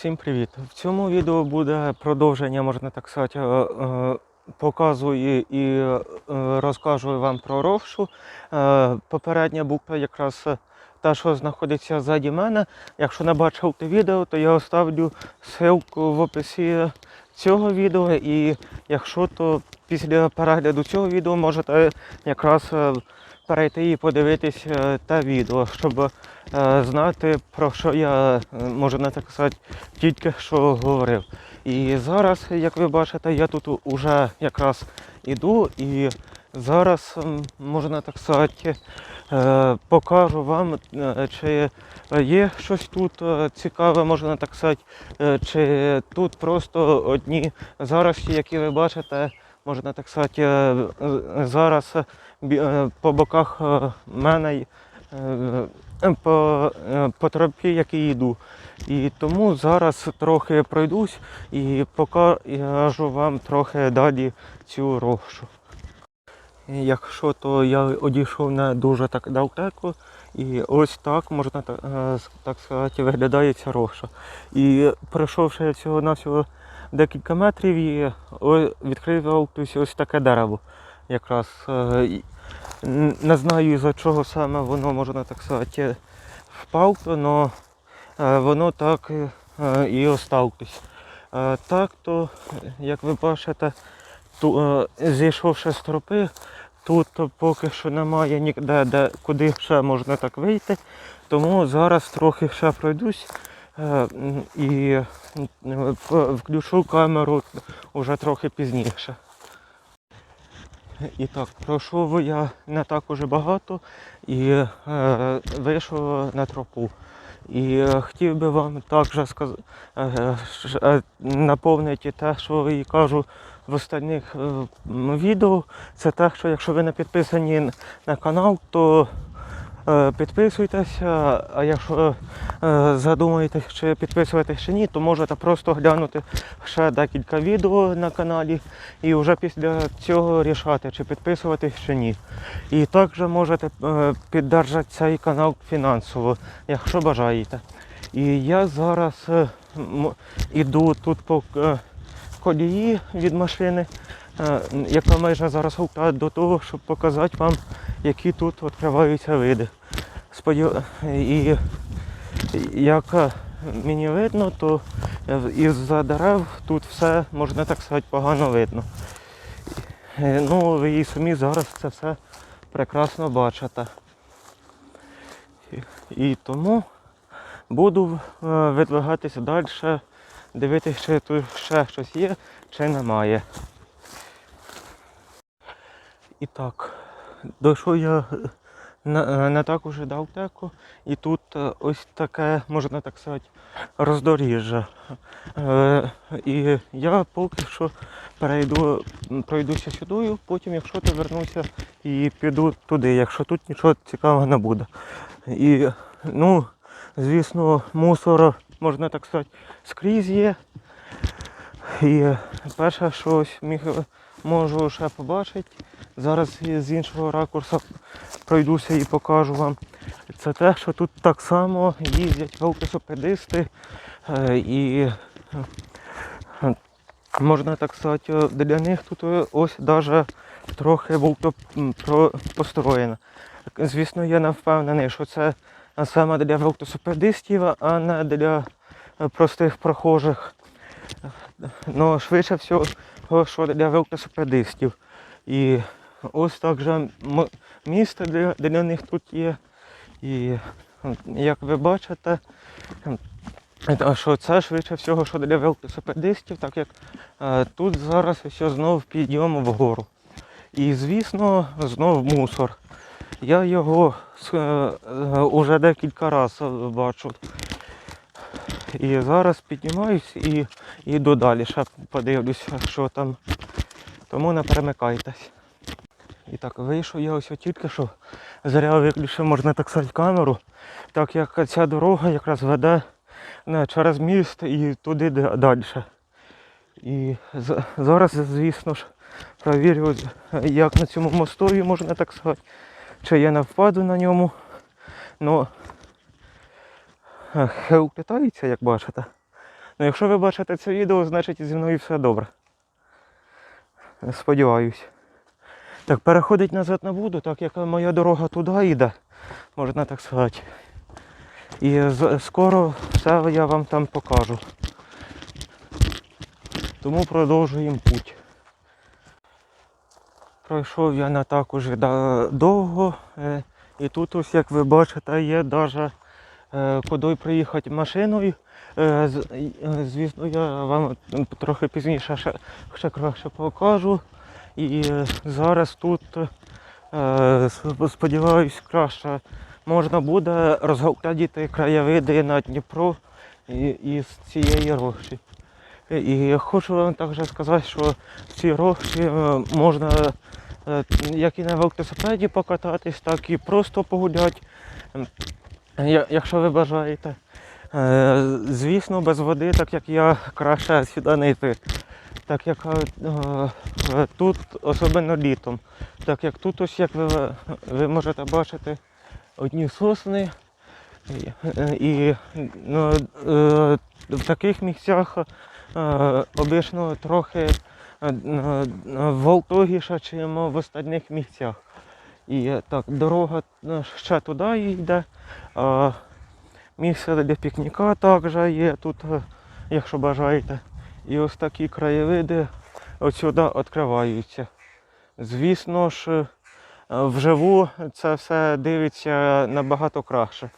Всім привіт! В цьому відео буде продовження, можна так сказати, е, е, показую і е, розкажу вам про ровшу. Попередня буква якраз та, що знаходиться ззаді мене. Якщо не бачив те відео, то я оставлю ссылку в описі цього відео. І якщо то після перегляду цього відео можете якраз перейти і подивитись те відео, щоб е, знати про що я е, можна так сказати тільки що говорив. І зараз, як ви бачите, я тут уже якраз іду і зараз, можна так сказати, е, покажу вам, чи є щось тут цікаве, можна так сказати, чи тут просто одні зарості, які ви бачите, можна так сказати, е, е, зараз е, по боках мене по, по тропі, який йду. І тому зараз трохи пройдусь і покажу вам трохи далі цю ровшу. І Якщо то я одійшов не дуже так далеко, і ось так можна так, сказати, виглядає ця ровша. І пройшовши всього навсього декілька метрів, і о- відкрив ось, таке дерево. Якраз е, не знаю за чого саме воно можна так сказати впав, але воно так е, і осталось. Е, Так то, як ви бачите, зійшовши з тропи, тут поки що немає ніде, де, куди ще можна так вийти. Тому зараз трохи ще пройдусь і включу камеру вже трохи пізніше. І так, пройшов я не так уже багато і е, вийшов на тропу. І е, хотів би вам також сказ... е, е, наповнити те, що і кажу в останніх е, відео. Це те, що якщо ви не підписані на канал, то е, підписуйтеся. А якщо е, задумаєтесь, чи підписуватись чи ні, то можете просто глянути ще декілька відео на каналі і вже після цього рішати, чи підписуватись чи ні. І також можете е, піддержати цей канал фінансово, якщо бажаєте. І я зараз е, іду тут по е, колії від машини, е, яка майже зараз гукає до того, щоб показати вам, які тут відкриваються види. І як е, мені видно, то е, із-за дерев тут все, можна так сказати, погано видно. Е, Ну, ви і самі зараз це все прекрасно бачите. І, і тому буду е, видвигатися далі, дивитися, чи тут ще щось є, чи немає. І так, дійшов я не, не так уже далеко, і тут е, ось таке, можна так сказати, роздоріжжя. Е, і я поки що перейду, пройдуся сюди, потім, якщо то вернуся і піду туди, якщо тут нічого цікавого не буде. І, ну, звісно, мусор, можна так сказати, скрізь є. І перше, що ось міг, можу ще побачити, зараз і з іншого ракурсу пройдуся і покажу вам. Це те, що тут так само їздять велосипедисти е, і е, можна так сказати, для них тут е, ось даже трохи вовто построєно. Звісно, я не впевнений, що це саме для велосипедистів, а не для простих прохожих. Ну, швидше всього, що для велосипедистів. І ось так же м- місце для, для них тут є. І як ви бачите, що це швидше всього, що для велосипедистів, так як е, тут зараз все знов підйом вгору. І звісно, знов мусор. Я його с- е, е, декілька разів бачу. І зараз піднімаюсь і йду далі. Ще подивлюся, що там. Тому не перемикайтесь. І так, вийшов я ось тільки що. Зря виключив, можна так сказати, камеру, так як ця дорога якраз веде не, через міст і туди далі. І зараз, звісно ж, провірю, як на цьому мостові, можна так сказати, чи я не впаду на ньому. Ну, хел питається, як бачите. Ну, якщо ви бачите це відео, значить зі мною все добре. Сподіваюсь. Так, переходить назад не буду, так як моя дорога туди йде, можна так сказати. І скоро все я вам там покажу. Тому продовжуємо путь. Пройшов я не так уже довго. е, І тут ось, як ви бачите, є навіть куди приїхати машиною. Е, е, Звісно, я вам трохи пізніше ще краще покажу. І е, зараз тут, е, сп- сподіваюсь, краще можна буде розглядіти краєвиди на Дніпро із цієї рощі. І хочу вам також сказати, що рощі е, можна е, як і на велосипеді покататись, так і просто погуляти, якщо ви бажаєте. Е, Звісно, без води, так як я краще сюди не йти. Так як е, е, тут, особливо літом, так як тут ось як ви, ви можете бачити одні сосни. І, ну, е, в таких місцях е, обично трохи е, волтогіша, ніж в остальних місцях. І так, дорога ще туди йде. Місце для пікніка також є тут, якщо бажаєте. І ось такі краєвиди отсюди відкриваються. Звісно ж, е, вживу це все дивиться набагато краще.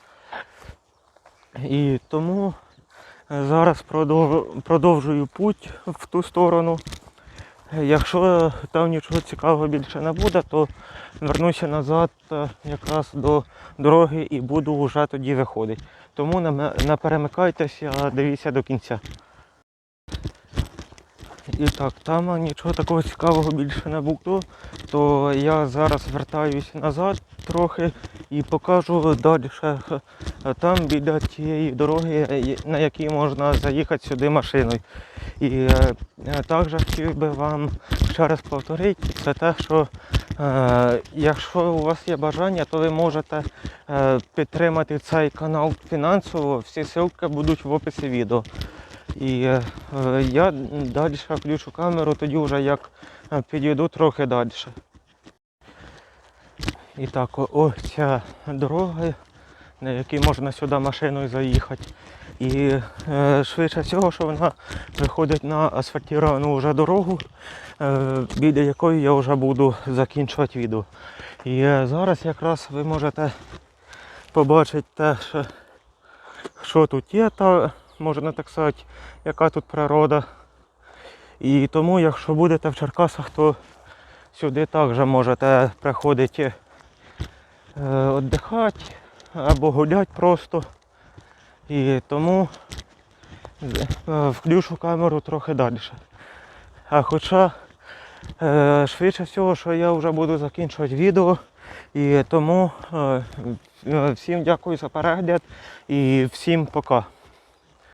І тому е, зараз продовжую путь в ту сторону. Якщо там нічого цікавого більше не буде, то вернуся назад е, якраз до дороги і буду вже тоді виходити. Тому не перемикайтеся, а дивіться до кінця. І так, там нічого такого цікавого більше не було, то я зараз вертаюсь назад трохи і покажу далі. Там біля тієї дороги, е, на якій можна заїхати сюди машиною. І е, е, також хотів би вам ще раз повторити, це те, що е, якщо у вас є бажання, то ви можете е, підтримати цей канал фінансово. Всі ссылки будуть в описі відео. І е, я далі включу камеру, тоді вже як е, підійду трохи далі. І так, ось ця дорога, на якій можна сюди машиною заїхати. І е, швидше всього, що вона виходить на асфальтовану вже дорогу, е, біля якої я вже буду закінчувати відео. І е, зараз якраз ви можете побачити те, що, що тут є, та можна так сказати, яка тут природа. І тому, якщо будете в Черкасах, то сюди також можете приходити е, віддихати або гуляти просто. І тому е, включу камеру трохи далі. А хоча е, швидше всього, що я вже буду закінчувати відео. І тому всім дякую за перегляд і всім пока.